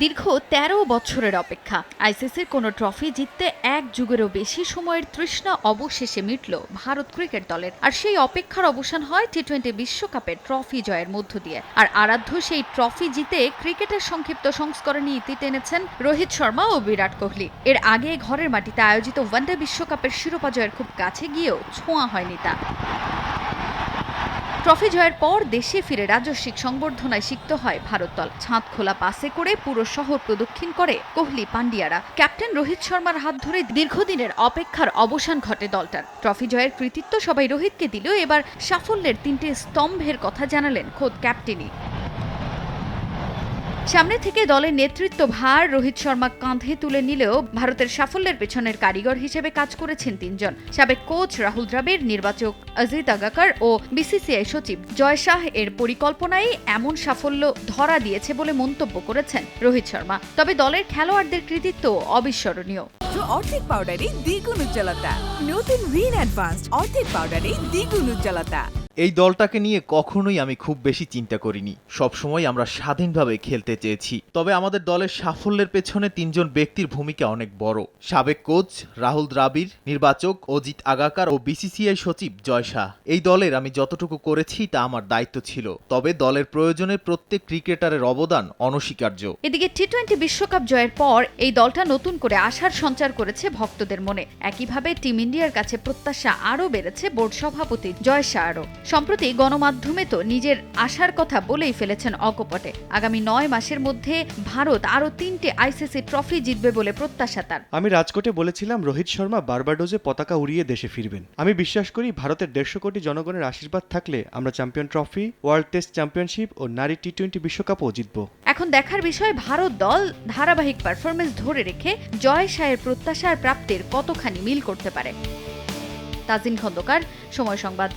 দীর্ঘ ১৩ বছরের অপেক্ষা। আইসিসির কোনো ট্রফি জিততে এক যুগেরও বেশি সময়ের তৃষ্ণা অবশেষে মিটল ভারত ক্রিকেট দলের। আর সেই অপেক্ষার অবসান হয় টি টোয়েন্টি বিশ্বকাপের ট্রফি জয়ের মধ্য দিয়ে। আর আরাধ্য সেই ট্রফি জিতে ক্রিকেটের সংক্ষিপ্ত সংস্করণে ইতি টেনেছেন রোহিত শর্মা ও বিরাট কোহলি। এর আগে ঘরের মাটিতে আয়োজিত ওয়ানডে বিশ্বকাপের শিরোপা জয়ের খুব কাছে গিয়েও ছোঁয়া হয়নি তা ট্রফি জয়ের পর দেশে ফিরে রাজস্বিক সংবর্ধনায় সিক্ত হয় ভারত দল। ছাঁদ খোলা পাসে করে পুরো শহর প্রদক্ষিণ করে কোহলি পান্ডিয়ারা ক্যাপ্টেন রোহিত শর্মার হাত ধরে দীর্ঘদিনের অপেক্ষার অবসান ঘটে দলটার। ট্রফি জয়ের কৃতিত্ব সবাই রোহিতকে দিলেও এবার সাফল্যের তিনটে স্তম্ভের কথা জানালেন খোদ ক্যাপ্টেনই। সামনে থেকে দলের নেতৃত্ব ভার, রোহিত শর্মা কাঁধে তুলে নিলেও ভারতের সাফল্যের পেছনের কারিগর হিসেবে কাজ করেছেন তিনজন। সাবেক কোচ রাহুল দ্রাবিড়, নির্বাচক অজিত আগাকার ও বিসিসিআই সচিব জয় শাহ এর পরিকল্পনায় এমন সাফল্য ধরা দিয়েছে বলে মন্তব্য করেছেন রোহিত শর্মা। তবে দলের খেলোয়াড়দের কৃতিত্ব অবিস্মরণীয়। অর্ধেক পাউডারে দ্বিগুণ উজ্জ্বলতা। নতুন রিন অ্যাডভান্সড অর্ধেক পাউডারে দ্বিগুণ উজ্জ্বলতা। এই দলটাকে নিয়ে কখনোই আমি খুব বেশি চিন্তা করিনি। সবসময় আমরা স্বাধীনভাবে খেলতে চেয়েছি। তবে আমাদের দলের সাফল্যের পেছনে তিনজন ব্যক্তির ভূমিকা অনেক বড়। সাবেক কোচ রাহুল দ্রাবিড়, নির্বাচক অজিত আগাকার ও বিসিসিআই সচিব জয় শাহ। এই দলের আমি যতটুকু করেছি, তা আমার দায়িত্ব ছিল। তবে দলের প্রয়োজনে প্রত্যেক ক্রিকেটারের অবদান অনস্বীকার্য। এদিকে টি টোয়েন্টি বিশ্বকাপ জয়ের পর এই দলটা নতুন করে আশার সঞ্চার করেছে ভক্তদের মনে। একইভাবে টিম ইন্ডিয়ার কাছে প্রত্যাশা আরও বেড়েছে বোর্ড সভাপতি জয় শাহরও। সম্প্রতি গণমাধ্যমে তো নিজের আশার কথা বলেই ফেলেছেন অকপটে। আগামী নয় মাসের মধ্যে ভারত আরও তিনটে আইসিসি ট্রফি জিতবে বলে প্রত্যাশা তার। আমি রাজকোটে বলেছিলাম রোহিত শর্মা বারবাডোজে পতাকা উড়িয়ে দেশে ফিরবেন। আমি বিশ্বাস করি ভারতের দেড়শো কোটি জনগণের আশীর্বাদ থাকলে আমরা champion trophy world test championship ও নারী টি টোয়েন্টি বিশ্বকাপও জিতব। এখন দেখার বিষয় ভারত দল ধারাবাহিক পারফরমেন্স ধরে রেখে জয় শাহের প্রত্যাশার প্রাপ্তির কতখানি মিল করতে পারে? তাজিন খন্দকার সময় সংবাদ।